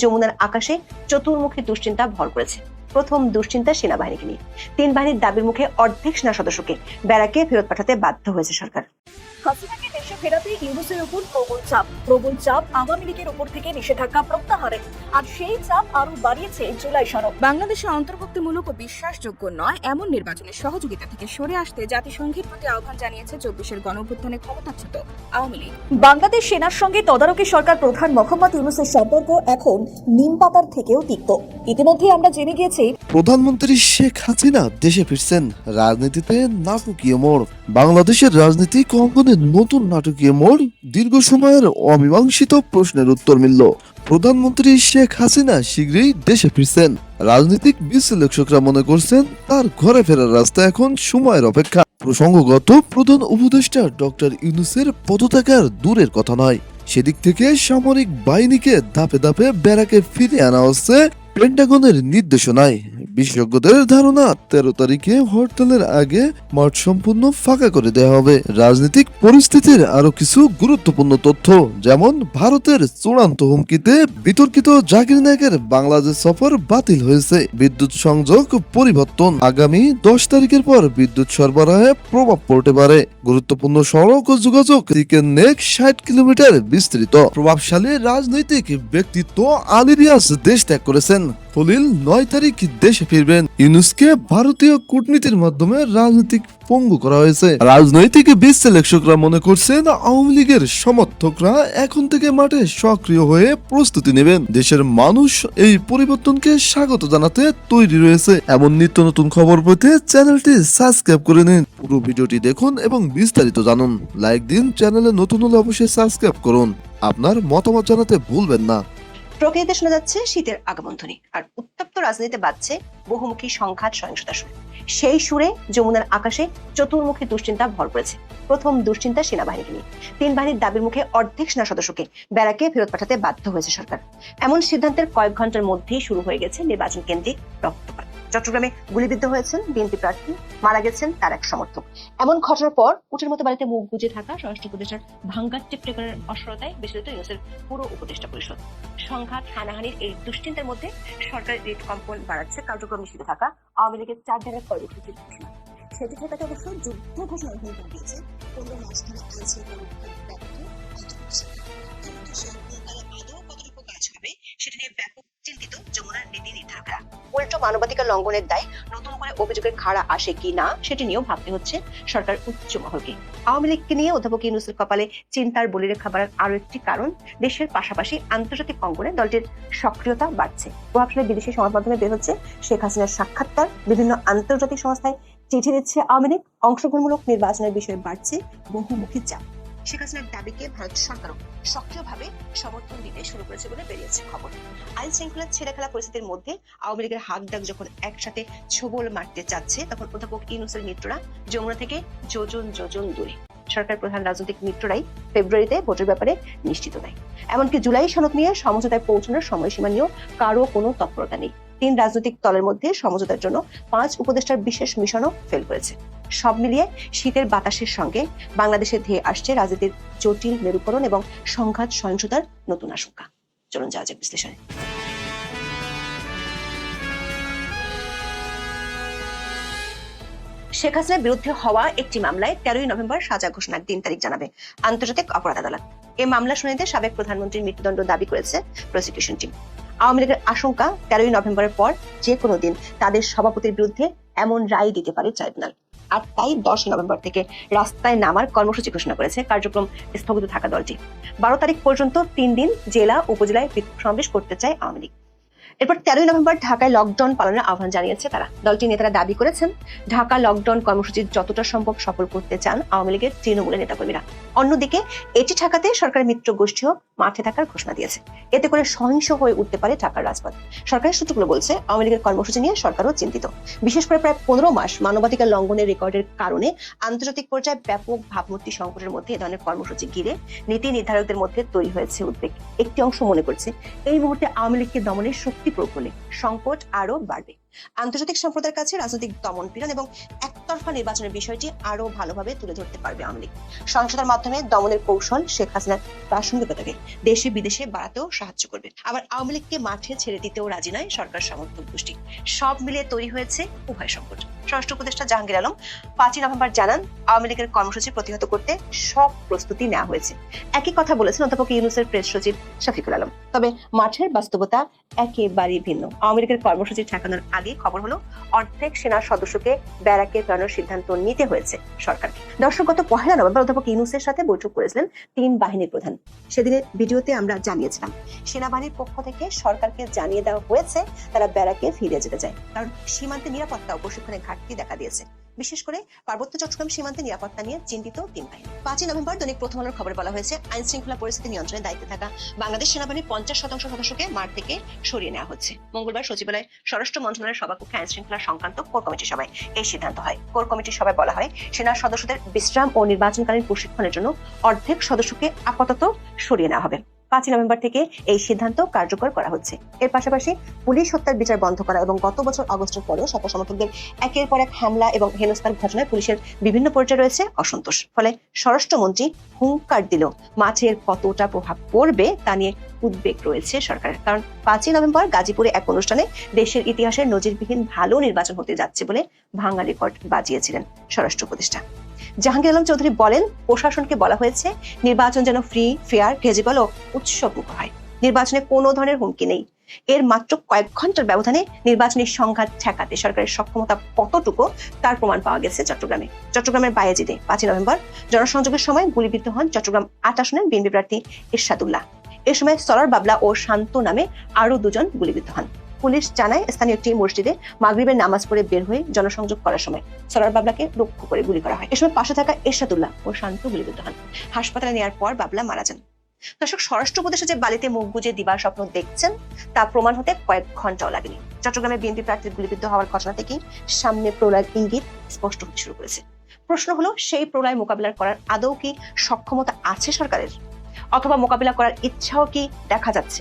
যমুনার আকাশে চতুর্মুখী দুশ্চিন্তা ভর করেছে। প্রথম দুশ্চিন্তা সেনাবাহিনীকে নিয়ে। তিন বাহিনীর দাবির মুখে অর্ধেক সেনা সদস্যকে ব্যারাকে ফেরত পাঠাতে বাধ্য হয়েছে সরকার। হাসিনাকে ফেরাতে ইউনুসের উপর প্রবল চাপ। প্রবল চাপ আওয়ামী লীগের উপর থেকে নিষেধাজ্ঞা প্রত্যাহারে। আর সেই চাপ আরও বাড়িয়েছে জুলাই সনদ। বাংলাদেশে অন্তর্ভুক্তিমূলক ও বিশ্বাসযোগ্য নয় এমন নির্বাচনের সহযোগিতা থেকে সরে আসতে জাতিসংঘের প্রতি আহ্বান জানিয়েছে চব্বিশের গণঅভ্যুত্থানে ক্ষমতাচ্যুত আওয়ামী লীগ। বাংলাদেশ সেনার সঙ্গে তদারকি সরকার প্রধান মোহাম্মদ ইউনুসের সম্পর্ক এখন নিম পাতার থেকেও তিক্ত। ইতিমধ্যে আমরা জেনে গিয়েছি প্রধানমন্ত্রী শেখ হাসিনা দেশে ফিরছেন। রাজনীতিতে নাটকীয় মোড়। বাংলাদেশের রাজনীতিক অঙ্গনে নতুন নাটকীয় মোড় দীর্ঘ সময়ের অমীমাংসিত প্রশ্নের উত্তর মিলল। প্রধানমন্ত্রী শেখ হাসিনা শীঘ্রই দেশে ফিরছেন। রাজনৈতিক বিশ্লেষকরা মনে করছেন তার ঘরে ফেরার রাস্তা এখন সময়ের অপেক্ষা। প্রসঙ্গগত প্রধান উপদেষ্টা ডক্টর ইউনুসের পদত্যাগার দূরের কথা নয়। সেদিক থেকে সামরিক বাহিনীকে ধাপে ধাপে ব্যারাকে ফিরিয়ে আনা হচ্ছে পেন্টাগনের নির্দেশনায়। বিশেষজ্ঞদের ধারণা, তেরো তারিখে হরতালের আগে মাঠ সম্পূর্ণ ফাঁকা করে দেওয়া হবে। রাজনৈতিক পরিস্থিতির আরও কিছু গুরুত্বপূর্ণ তথ্য, যেমন ভারতের চূড়ান্ত হুমকিতে বিতর্কিত জাকির নায়কের বাংলাদেশ সফর বাতিল হয়েছে। বিদ্যুৎ সংযোগ পরিবর্তন, আগামী দশ তারিখের পর বিদ্যুৎ সরবরাহে প্রভাব পড়তে পারে। গুরুত্বপূর্ণ সড়ক ও যোগাযোগ দিকের নেক ষাট কিলোমিটার বিস্তৃত। প্রভাবশালী রাজনৈতিক ব্যক্তিত্ব আলিরিয়াস দেশ ত্যাগ করেছেন। খলিল নয় তারিখ দেশে ফিরবেন ইউনুসকে ভারতীয় কূটনীতির মাধ্যমে রাজনৈতিক পঙ্গু করা হয়েছে। রাজনৈতিক বিশ্লেষকরা মনে করছেন আওয়ামী লীগের সমর্থকরা এখন থেকে মাঠে সক্রিয় হয়ে প্রস্তুতি নেবেন। দেশের মানুষ এই পরিবর্তনকে স্বাগত জানাতে তৈরি রয়েছে। এমন নিত্য নতুন খবর পেতে চ্যানেলটি সাবস্ক্রাইব করে নিন। পুরো ভিডিওটি দেখুন এবং বিস্তারিত জানুন। লাইক দিন, চ্যানেলে নতুন হলে অবশ্যই সাবস্ক্রাইব করুন। আপনার মতামত জানাতে ভুলবেন না। প্রকৃতিতে শোনা যাচ্ছে শীতের আগমন ধ্বনি আর উত্তপ্ত রাজনীতিতে বাজছে বহুমুখী সংঘাত সহিংসতা সুর। সেই সুরে যমুনার আকাশে চতুর্মুখী দুশ্চিন্তা ভর করেছে। প্রথম দুশ্চিন্তা সেনাবাহিনীকে নিয়ে। তিন বাহিনীর দাবির মুখে অর্ধেক সেনা সদস্যকে ব্যারাকে ফেরত পাঠাতে বাধ্য হয়েছে সরকার। এমন সিদ্ধান্তের কয়েক ঘণ্টার মধ্যেই শুরু হয়ে গেছে নির্বাচন কেন্দ্রিক রক্তপাত। চট্টগ্রামে গুলিবিদ্ধ হয়েছেন বিএনপি প্রার্থী, মারা গেছেন তার এক সমর্থক। এমন ঘটনার পর উটের মতো বাড়িতে মুখ গুজে থাকা স্বরাষ্ট্র উপদেষ্টার ভাঙ্গার টেকনিকের অসরতায় বিচলিত ইউএসের পুরো উপদেষ্টা পরিষদ। সংঘাত, হানাহানির এই দুশ্চিন্তার মধ্যে সরকার রেট কম্পন বাড়াচ্ছে কার্যক্রম নিষিদ্ধ থাকা আওয়ামী লীগের চার জায়গায় কর্মসূচির ঘোষণা সেটি ঠেকাতে অবশ্য যুদ্ধ উল্টো মানবাধিকার লঙ্ঘনের দায় নতুন করে অভিযোগের খাড়া আসে কি না, সেটি নিয়েও ভাবতে হচ্ছে সরকার উচ্চ মহলকে। আওয়ামী লীগকে নিয়ে অধ্যাপক ইউনুসের কপালে চিন্তার বলিরেখা বাড়ার আরও একটি কারণ, দেশের পাশাপাশি আন্তর্জাতিক অঙ্গনে দলটির সক্রিয়তা বাড়ছে। প্রভাবশালী বিদেশি সংবাদ মাধ্যমে বের হচ্ছে শেখ হাসিনার সাক্ষাৎকার। বিভিন্ন আন্তর্জাতিক সংস্থায় চিঠি দিচ্ছে আওয়ামী লীগ। অংশগ্রহণমূলক নির্বাচনের বিষয়ে বাড়ছে বহুমুখী চাপ। শেখ হাসিনার দাবিকে ভারত সরকারও সক্রিয়ভাবে সমর্থন দিতে শুরু করেছে বলে বেরিয়েছে খবর। আইন শৃঙ্খলা ছেড়ে খেলা পরিস্থিতির মধ্যে আওয়ামী লীগের হাক ডাক যখন একসাথে ছোবল মারতে চাচ্ছে, তখন অধ্যাপক ইউনুসের মিত্ররা যমুনা থেকে যোজন যোজন দূরে। সরকার প্রধান রাজনৈতিক মিত্ররাই ফেব্রুয়ারিতে ভোটের ব্যাপারে নিশ্চিত নয় এমনকি জুলাই সনদ নিয়ে সমঝোতায় পৌঁছানোর সময়সীমা নিয়েও কারও কোনো তৎপরতা নেই। তিন রাজনৈতিক দলের মধ্যে সমঝোতার জন্য পাঁচ উপদেষ্টার বিশেষ মিশনও ফেল করেছে। সব মিলিয়ে শীতের বাতাসের সঙ্গে বাংলাদেশে ধেয়ে আসছে রাজনীতির জটিল মেরুকরণ এবং সংঘাত সহিংসতার নতুন আশঙ্কা। চলুন যাওয়া যাক বিশ্লেষণে। শেখ হাসিনার বিরুদ্ধে হওয়া একটি মামলায় তেরোই নভেম্বর সাজা ঘোষণার তিন তারিখ জানাবে আন্তর্জাতিক অপরাধ আদালত। এই মামলা শুনানিতে সাবেক প্রধানমন্ত্রীর মৃত্যুদণ্ড দাবি করেছে প্রসিকিউশন টিম। আওয়ামী লীগের আশঙ্কা, তেরোই নভেম্বরের পর যে কোনো দিন তাদের সভাপতির বিরুদ্ধে এমন রায় দিতে পারে ট্রাইব্যুনাল। আর তাই দশ নভেম্বর থেকে রাস্তায় নামার কর্মসূচি ঘোষণা করেছে কার্যক্রম স্থগিত থাকা দলটি। বারো তারিখ পর্যন্ত তিন দিন জেলা, উপজেলায় সমাবেশ করতে চায় আওয়ামী লীগ। এরপর তেরোই নভেম্বর ঢাকায় লকডাউন পালনের আহ্বান জানিয়েছে তারা। দলটির নেতারা দাবি করেছেন, ঢাকা লকডাউন কর্মসূচি যতটা সম্ভব সফল করতে চান আওয়ামী লীগের তৃণমূলের নেতাকর্মীরা। অন্যদিকে, এটি ঠেকাতে সরকারের মিত্র গোষ্ঠীও মাঠে থাকার ঘোষণা দিয়েছে। এতে করে সহিংস হয়ে উঠতে পারে ঢাকার রাজপথ। সরকারের সূত্রগুলো বলছে, আওয়ামী লীগের কর্মসূচি নিয়ে সরকারও চিন্তিত। বিশেষ করে প্রায় পনেরো মাস মানবাধিকার লঙ্ঘনের রেকর্ডের কারণে আন্তর্জাতিক পর্যায়ে ব্যাপক ভাবমূর্তি সংকটের মধ্যে এ ধরনের কর্মসূচি ঘিরে নীতি নির্ধারকদের মধ্যে তৈরি হয়েছে উদ্বেগ। একটি অংশ মনে করছে, এই মুহূর্তে আওয়ামী লীগকে দমনের শক্তি প্রয়োগ সংকট আরও বাড়বে। আন্তর্জাতিক সম্প্রদায়ের কাছে রাজনৈতিক দমন পীড়ন এবং একতরফা নির্বাচনের বিষয়টি আরও ভালোভাবে তুলে ধরতে পারবে আওয়ামী লীগ। সংসদের মাধ্যমে দমনের কৌশল শেখ হাসিনার প্রাসঙ্গিকতাকে দেশে বিদেশে বাড়াতেও সাহায্য করবে। আবার আওয়ামী লীগকে মাঠে ছেড়ে দিতেও রাজি নয় সরকার সমর্থক গোষ্ঠী। সব মিলিয়ে তৈরি হয়েছে উভয় সংকট। স্বরাষ্ট্র উপদেষ্টা জাহাঙ্গীর আলম পাঁচই নভেম্বর জানান, আওয়ামী লীগের কর্মসূচি প্রতিহত করতে সব প্রস্তুতি নেওয়া হয়েছে। একই কথা বলেছেন অধ্যাপক ইউনুসের প্রেস সচিব শফিকুল আলম। তবে মাঠের বাস্তবতা একেবারেই ভিন্ন। আওয়ামী লীগের কর্মসূচি ঠেকানোর আগে খবর হলো, অর্ধেক সেনার সদস্যকে ব্যারাকে ফেরানোর সিদ্ধান্ত নিতে হয়েছে সরকারকে। দর্শক, গত পহেলা নভেম্বর অধ্যাপক ইউনুসের সাথে বৈঠক করেছিলেন তিন বাহিনীর প্রধান। সেদিনের ভিডিওতে আমরা জানিয়েছিলাম, সেনাবাহিনীর পক্ষ থেকে সরকারকে জানিয়ে দেওয়া হয়েছে, তারা ব্যারাকে ফিরে যেতে চায়। কারণ সীমান্তে নিরাপত্তা ও প্রশিক্ষণে ঘাটতি দেখা দিয়েছে। বিশেষ করে পার্বত্য চট্টগ্রাম সীমান্তে নিরাপত্তা নিয়ে চিন্তিত তিন বাহিনী পাঁচই নভেম্বর দৈনিক প্রথম আলোর খবরে বলা হয়েছে, আইন শৃঙ্খলা পরিস্থিতি নিয়ন্ত্রণে দায়িত্বে থাকা বাংলাদেশ সেনাবাহিনীর পঞ্চাশ শতাংশ সদস্যকে মাঠ থেকে সরিয়ে নেওয়া হচ্ছে। মঙ্গলবার সচিবালয় স্বরাষ্ট্র মন্ত্রণালয়ের সভাকক্ষে আইন শৃঙ্খলা সংক্রান্ত কোর কমিটি সভায় এই সিদ্ধান্ত হয়। কোর কমিটির সভায় বলা হয় সেনার সদস্যদের বিশ্রাম ও নির্বাচনকালীন প্রশিক্ষণের জন্য অর্ধেক সদস্যকে আপাতত সরিয়ে নেওয়া হবে। পাঁচই নভেম্বর থেকে এই সিদ্ধান্ত কার্যকর করা হচ্ছে। এর পাশাপাশি পুলিশ হত্যার বিচার বন্ধ করা এবং গত বছর আগস্টের পরেও সরকার সমর্থকদের একের পর এক হামলা এবং হেনস্থার ঘটনায় পুলিশের বিভিন্ন পর্যায়ে রয়েছে অসন্তোষ। ফলে স্বরাষ্ট্রমন্ত্রী হুঙ্কার দিল, মাঠের কতটা প্রভাব পড়বে তা নিয়ে উদ্বেগ রয়েছে সরকারের। কারণ পাঁচই নভেম্বর গাজীপুরে এক অনুষ্ঠানে দেশের ইতিহাসের নজিরবিহীন ভালো নির্বাচন হতে যাচ্ছে বলে ভাঙা রেকর্ড বাজিয়েছিলেন স্বরাষ্ট্র উপদেষ্টা। জাহাঙ্গীর আলম চৌধুরী বলেন, প্রশাসনকে বলা হয়েছে, নির্বাচন যেন ফ্রি ফেয়ার ক্রেজিবল ও উৎসব হয়। নির্বাচনে কোনো ধরনের হুমকি নেই। এর মাত্র কয়েক ঘণ্টার ব্যবধানে নির্বাচনী সংঘাত ঠেকাতে সরকারের সক্ষমতা কতটুকু তার প্রমাণ পাওয়া গেছে চট্টগ্রামে। চট্টগ্রামের বায়াজিদে পাঁচই নভেম্বর, জনসংযোগের সময় গুলিবিদ্ধ হন চট্টগ্রাম আট আসনের বিএনপি প্রার্থী ইরশাদুল্লাহ এ সময় সরার বাবলা ও শান্ত নামে আরও দুজন গুলিবিদ্ধ হন। পুলিশ জানায় স্থানীয় একটি মসজিদে মাগরিবের নামাজ পড়ে বের হয়ে জনসংযোগ করার সময় সরার বাবলাকে লক্ষ্য করে গুলি করা হয়। এ সময় পাশে থাকা এরশাদুল্লাহ ও শান্ত গুলিবিদ্ধ হন। হাসপাতালে নেওয়ার পর বাবলা মারা যান। দর্শক, স্বরাষ্ট্র উপদেশে যে বালিতে মুখ গুজে দিবার স্বপ্ন দেখছেন, তা প্রমাণ হতে কয়েক ঘন্টাও লাগেনি। চট্টগ্রামে বিএনপি প্রার্থীর গুলিবিদ্ধ হওয়ার ঘটনা থেকেই সামনে প্রলয়ের ইঙ্গিত স্পষ্ট হতে শুরু করেছে। প্রশ্ন হলো, সেই প্রলয় মোকাবিলা করার আদৌ কি সক্ষমতা আছে সরকারের? অথবা মোকাবিলা করার ইচ্ছাও কি দেখা যাচ্ছে?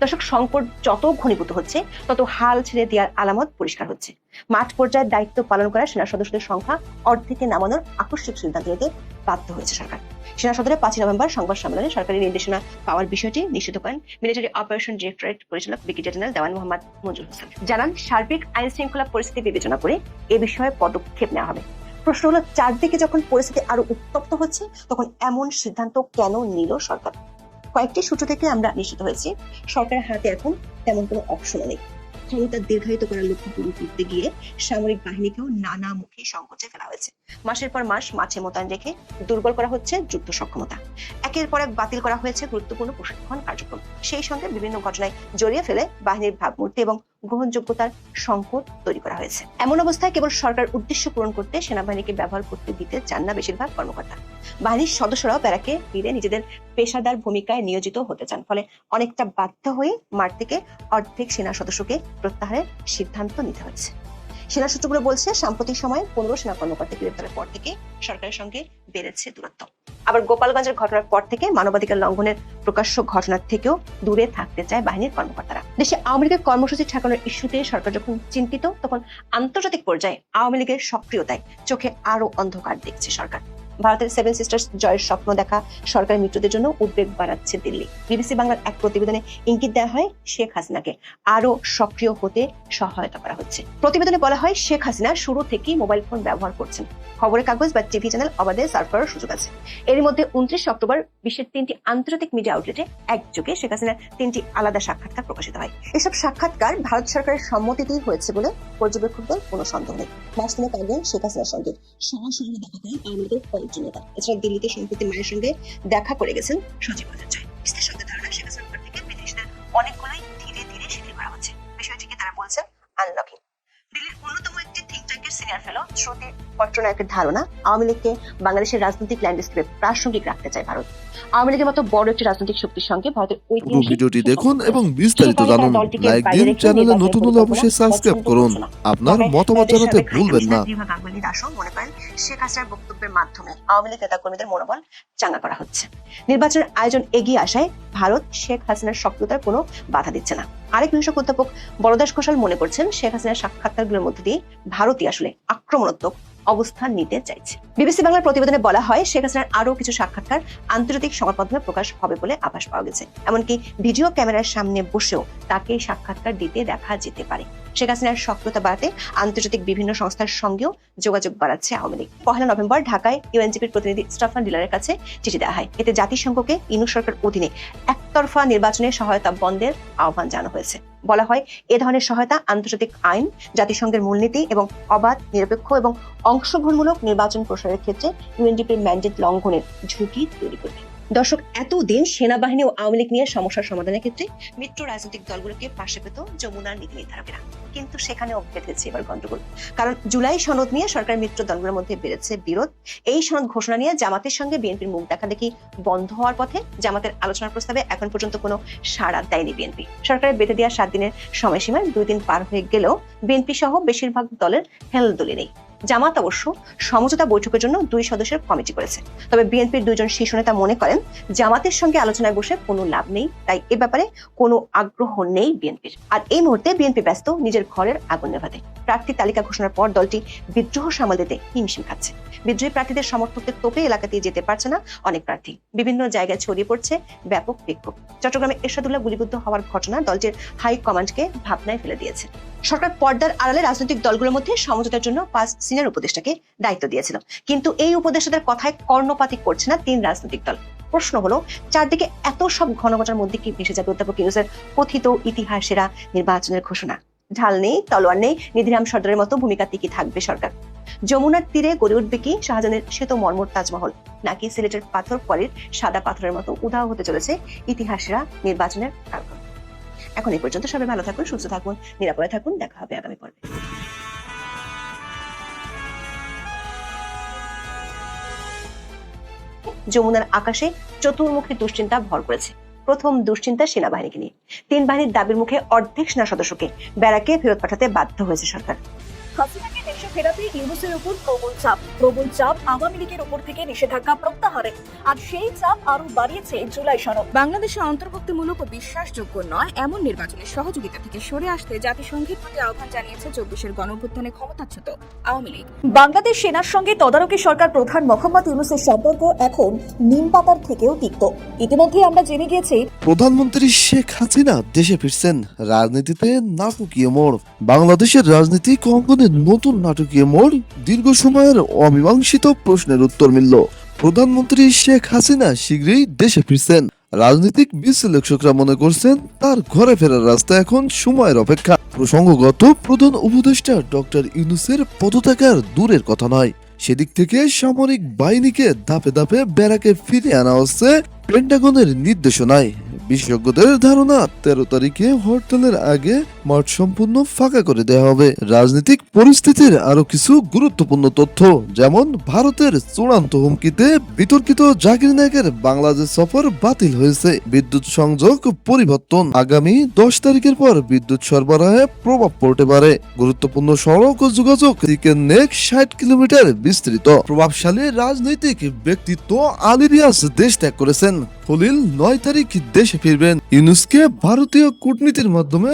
দর্শক, সংকট যত ঘনীভূত হচ্ছে, তত হাল ছেড়ে দেওয়ার আলামত পরিষ্কার হচ্ছে। মাঠ পর্যায়ে দায়িত্ব পালন করা সেনা সদস্যদের সংখ্যা অর্ধেকে নামানোর আকস্মিক সিদ্ধান্ত নিতে বাধ্য হয়েছে সরকার। সেনা সদরে পাঁচই নভেম্বর সংবাদ সম্মেলনে সরকারি নির্দেশনা পাওয়ার বিষয়টি নিশ্চিত করেন মিলিটারি অপারেশন ডিরেক্টরেট পরিচালক ব্রিগেডিয়ার জেনারেল দেওয়ান মোহাম্মদ মঞ্জুর হোসেন। জানান, সার্বিক আইন শৃঙ্খলা পরিস্থিতি বিবেচনা করে এ বিষয়ে পদক্ষেপ নেওয়া হবে। প্রশ্ন হলো, চারদিকে যখন পরিস্থিতি আরও উত্তপ্ত হচ্ছে, তখন এমন সিদ্ধান্ত কেন নিল সরকার? কয়েকটি সূত্র থেকে আমরা নিশ্চিত হয়েছি, সরকারের হাতে এখন তেমন কোনো অপশন নেই। ক্ষমতা দীর্ঘায়িত করার লক্ষ্য পূরণ করতে গিয়ে সামরিক বাহিনীকেও নানা মুখে সংকোচে ফেলা হয়েছে। মাসের পর মাস মাঠে মোতায়েন রেখে দুর্বল করা হচ্ছে যুদ্ধ সক্ষমতা। একের পর এক বাতিল করা হয়েছে গুরুত্বপূর্ণ প্রশিক্ষণ কার্যক্রম। সেই সঙ্গে বিভিন্ন ঘটনায় জড়িয়ে ফেলে বাহিনীর ভাবমূর্তি এবং গ্রহণযোগ্যতার সংকট তৈরি করা হয়েছে। এমন অবস্থায় কেবল সরকার উদ্দেশ্য পূরণ করতে সেনাবাহিনীকে ব্যবহার করতে দিতে চান না বেশিরভাগ কর্মকর্তা। বাহিনীর সদস্যরাও ব্যারাকে ফিরে নিজেদের পেশাদার ভূমিকায় নিয়োজিত হতে চান, ফলে অনেকটা বাধ্য হয়ে মাঠ থেকে অর্ধেক সেনা সদস্যকে প্রত্যাহারের সিদ্ধান্ত নিতে হয়েছে সেনা সূত্রগুলো বলছে, সাম্প্রতিক সময়ে পনেরো সেনা কর্মকর্তা গ্রেপ্তারের পর থেকে সরকারের সঙ্গে বেড়েছে দূরত্ব। আবার গোপালগঞ্জের ঘটনার পর থেকে মানবাধিকার লঙ্ঘনের প্রকাশ্য ঘটনার থেকেও দূরে থাকতে চায় বাহিনীর কর্মকর্তারা। দেশে আওয়ামী লীগের কর্মসূচি ঠেকানোর ইস্যুতে সরকার যখন চিন্তিত, তখন আন্তর্জাতিক পর্যায়ে আওয়ামী লীগের সক্রিয়তায় চোখে আরও অন্ধকার দেখছে সরকার। ভারতের সেভেন সিস্টার্স জয়ের স্বপ্ন দেখা সরকারের মৃত্যুদের জন্য উদ্বেগ বাড়াচ্ছে দিল্লি। বিবিসি বাংলার এক প্রতিবেদনে ইঙ্গিত দেওয়া হয় শেখ হাসিনাকে আরও সক্রিয় হতে সহায়তা করা হচ্ছে। প্রতিবেদনে বলা হয় শেখ হাসিনা শুরু থেকেই মোবাইল ফোন ব্যবহার করছেন। খবরের কাগজ বা টিভি চ্যানেল অবাধে সার্ভ করার সুযোগ আছে। এর মধ্যে উনত্রিশ অক্টোবর বিশ্বের তিনটি আন্তর্জাতিক মিডিয়া আউটলেটে একযোগে শেখ হাসিনার তিনটি আলাদা সাক্ষাৎকার প্রকাশিত হয়। এসব সাক্ষাৎকার ভারত সরকারের সম্মতিতেই হয়েছে বলে পর্যবেক্ষকদের কোনো সন্দেহ নেই। মাস তিনেক আগে শেখ হাসিনার সঙ্গে সরাসরি দেখা আওয়ামী লীগের নেতা এছাড়া দিল্লিতে সম্প্রতি মায়ের সঙ্গে দেখা করে গেছেন সজীব ভট্টাচার্য। ধারণা শেখ হাসিনার থেকে অনেকগুলোই ধীরে ধীরে শিথিল করা হচ্ছে। বিষয়টিকে তারা বলছেন? আনলকিং। দিল্লির অন্যতম একটি থিঙ্ক ট্যাঙ্কের সিনিয়র ফেলো শ্রুতি পট্টনায়কের ধারণা, আওয়ামী লীগকে বাংলাদেশের রাজনৈতিক ল্যান্ডস্কেপে প্রাসঙ্গিক রাখতে চায় ভারত। আওয়ামী লীগের মতো বড় একটি রাজনৈতিক শক্তির সঙ্গে ভারতের ভিডিওটি দেখুন এবং বিস্তারিত জানুন লাইক দিন চ্যানেলে নতুন হলে অবশ্যই সাবস্ক্রাইব করুন। আপনার মতামত জানাতে ভুলবেন না। গাঙ্গুলি দাসও মনে করেন শেখ হাসিনার বক্তব্যের মাধ্যমে আওয়ামী লীগ নেতাকর্মীদের মনোবল চাঙ্গা করা হচ্ছে। নির্বাচনের আয়োজন এগিয়ে আসায় ভারত শেখ হাসিনার সক্রিয়তার কোনো বাধা দিচ্ছে না। আরেক বিশেষজ্ঞ অধ্যাপক বরদাস ঘোষাল মনে করছেন শেখ হাসিনার সাক্ষাৎকারগুলোর মধ্যে দিয়ে ভারতই আসলে আক্রমণাত্মক অবস্থান নিতে চাইছে। বিবিসি বাংলার প্রতিবেদনে বলা হয়, শেখ হাসিনার আরও কিছু সাক্ষাৎকার আন্তর্জাতিক সংবাদ মাধ্যমে প্রকাশ হবে বলে আভাস পাওয়া গেছে। এমনকি ভিডিও ক্যামেরার সামনে বসেও তাকে সাক্ষাৎকার দিতে দেখা যেতে পারে। শেখ হাসিনার সক্রিয়তা বাড়াতে আন্তর্জাতিক বিভিন্ন সংস্থার সঙ্গেও যোগাযোগ বাড়াচ্ছে আওয়ামী লীগ। পহেলা নভেম্বর ঢাকায় ইউএনজিপির প্রতিনিধি স্টাফান ডিলারের কাছে চিঠি দেওয়া হয়। এতে জাতিসংঘকে ইনু সরকার অধীনে একতরফা নির্বাচনে সহায়তা বন্ধের আহ্বান জানানো হয়েছে। বলা হয়, এ ধরনের সহায়তা আন্তর্জাতিক আইন, জাতিসংঘের মূলনীতি এবং অবাধ, নিরপেক্ষ এবং অংশগ্রহণমূলক নির্বাচন প্রসারের ক্ষেত্রে ইউএনডিপির ম্যান্ডেট লঙ্ঘনের ঝুঁকি তৈরি করবে দর্শক, এতদিন সেনাবাহিনী ও আওয়ামী লীগ নিয়ে সমস্যার সমাধানের ক্ষেত্রে মিত্র রাজনৈতিক দলগুলোকে পাশে পেত যমুনার নীতি নির্ধারকেরা। কিন্তু সেখানেও বেঁধেছে এবার গন্ডগোল কারণ জুলাই সনদ নিয়ে সরকার মিত্র দলগুলোর মধ্যে বেড়েছে বিরোধ। এই সনদ ঘোষণা নিয়ে জামাতের সঙ্গে বিএনপির মুখ দেখা দেখি বন্ধ হওয়ার পথে জামাতের আলোচনার প্রস্তাবে এখন পর্যন্ত কোনো সাড়া দেয়নি বিএনপি। সরকারের বেঁধে দেওয়া সাত দিনের সময়সীমায় দুই দিন পার হয়ে গেলেও বিএনপি সহ বেশিরভাগ দলের হেলদোলে নেই। জামাত অবশ্য সমঝোতা বৈঠকের জন্য দুই সদস্যের কমিটি করেছে। তবে বিএনপির দুইজন শীর্ষ নেতা মনে করেন, জামাতের সঙ্গে আলোচনায় বসে কোনো লাভ নেই, তাই এ ব্যাপারে কোনো আগ্রহ নেই বিএনপির। আর এই মুহূর্তে বিএনপি ব্যস্ত, নিজের ঘরের আগুন নেভাতে। প্রার্থী তালিকা ঘোষণার পর দলটি বিদ্রোহ সামাল দিতে হিমশিম খাচ্ছে। বিদ্রোহী প্রার্থীদের সমর্থকদের তোপে এলাকা দিয়ে যেতে পারছে না অনেক প্রার্থী। বিভিন্ন জায়গায় ছড়িয়ে পড়ছে ব্যাপক বিক্ষোভ। চট্টগ্রামে এরশাদুল্লাহ গুলিবিদ্ধ হওয়ার ঘটনা দলটির হাই কমান্ডকে ভাবনায় ফেলে দিয়েছে। সরকার পর্দার আড়ালে রাজনৈতিক দলগুলোর মধ্যে সমঝোতার জন্য পাঁচ সিনিয়র উপদেষ্টাকে দায়িত্ব দিয়েছিল। কিন্তু এই উপদেষ্টাদের কথায় কর্ণপাতি করছে না তিন রাজনৈতিক দল। প্রশ্ন হলো, চারদিকে এত সব ঘনঘটার মধ্যে কি ভেসে যাবে অধ্যাপক ইউনুসের কথিত ইতিহাসেরা নির্বাচনের ঘোষণা? ঢাল নেই, তলোয়ার নেই, নিধিরাম সর্দারের মতো ভূমিকা কি থাকবে সরকার। যমুনার তীরে গড়ে উঠবে কি শাহজাহানের শ্বেত মর্মর তাজমহল? নাকি সিলেটের পাথর পরের সাদা পাথরের মতো উধাও হতে চলেছে ইতিহাসেরা নির্বাচনের কারণ এখন এই পর্যন্ত সবাই ভালো থাকুন, সুস্থ থাকুন, নিরাপদে থাকুন, দেখা হবে আগামী পর্বে। যমুনার আকাশে চতুর্মুখী দুশ্চিন্তা ভর করেছে। প্রথম দুশ্চিন্তা সেনাবাহিনীকে নিয়ে। তিন বাহিনীর দাবির মুখে অর্ধেক সেনা সদস্যকে ব্যারাকে ফেরত পাঠাতে বাধ্য হয়েছে সরকার। হাসিনাকে দেশে ফেরাতে ইউনুসের উপর প্রবল চাপ। প্রবল চাপ আওয়ামী লীগের উপর থেকে নিষেধাজ্ঞা প্রত্যাহারে। আর সেই চাপ আরও বাড়িয়েছে জুলাই সনদ। বাংলাদেশে অন্তর্ভুক্তিমূলক ও বিশ্বাসযোগ্য নয় এমন নির্বাচনের সহযোগিতা থেকে সরে আসতে জাতিসংঘের প্রতি আহ্বান জানিয়েছে চব্বিশের গণঅভ্যুত্থানে ক্ষমতাচ্যুত আওয়ামী লীগ। বাংলাদেশ সেনার সঙ্গে তদারকি সরকার প্রধান মোহাম্মদ ইউনুসের সম্পর্ক এখন নিম পাতার থেকেও তিক্ত। ইতিমধ্যে আমরা জেনে গিয়েছি প্রধানমন্ত্রী শেখ হাসিনা দেশে ফিরছেন। রাজনীতিতে নাটকীয় মোড়। বাংলাদেশের রাজনীতিক অঙ্গনে নতুন নাটকীয় মোড় দীর্ঘ সময়ের অমীমাংসিত প্রশ্নের উত্তর মিলল। প্রধানমন্ত্রী শেখ হাসিনা শীঘ্রই দেশে ফিরছেন। রাজনৈতিক বিশ্লেষকরা মনে করছেন তার ঘরে ফেরার রাস্তা এখন সময়ের অপেক্ষা। প্রসঙ্গগত প্রধান উপদেষ্টা ডক্টর ইউনুসের পদত্যাগার দূরের কথা নয়। সেদিক থেকে সামরিক বাহিনীকে ধাপে ধাপে ব্যারাকে ফিরে আনা হচ্ছে পেন্টাগনের নির্দেশনায়। বিশেষজ্ঞদের ধারণা তেরো তারিখে হরতালের আগে মাঠ সম্পূর্ণ ফাঁকা করে দেওয়া হবে। রাজনৈতিক পরিস্থিতির আরও কিছু গুরুত্বপূর্ণ তথ্য, যেমন ভারতের চূড়ান্ত হুমকিতে বিতর্কিত জাকির নায়কের বাংলাদেশ সফর বাতিল হয়েছে। বিদ্যুৎ সংযোগ পরিবর্তন, আগামী দশ তারিখের পর বিদ্যুৎ সরবরাহে প্রভাব পড়তে পারে। গুরুত্বপূর্ণ সড়ক ও যোগাযোগ দিকের নেক ষাট কিলোমিটার বিস্তৃত। প্রভাবশালী রাজনৈতিক ব্যক্তিত্ব আলিরিয়াস দেশ ত্যাগ করেছেন। খলিল নয় তারিখ দেশে ফিরবেন। ইউনুসকে ভারতীয় কূটনীতির মাধ্যমে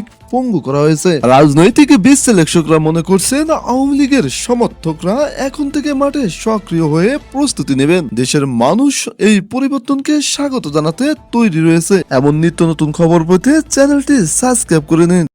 রাজনৈতিক পঙ্গু করা হয়েছে। রাজনৈতিক বিশ্লেষকরা মনে করছেন আওয়ামী লীগের সমর্থকরা এখন থেকে মাঠে সক্রিয় হয়ে প্রস্তুতি নেবেন। দেশের মানুষ এই পরিবর্তনকে স্বাগত জানাতে তৈরি রয়েছে। এমন নিত্য নতুন খবর পেতে চ্যানেলটি সাবস্ক্রাইব করে নিন।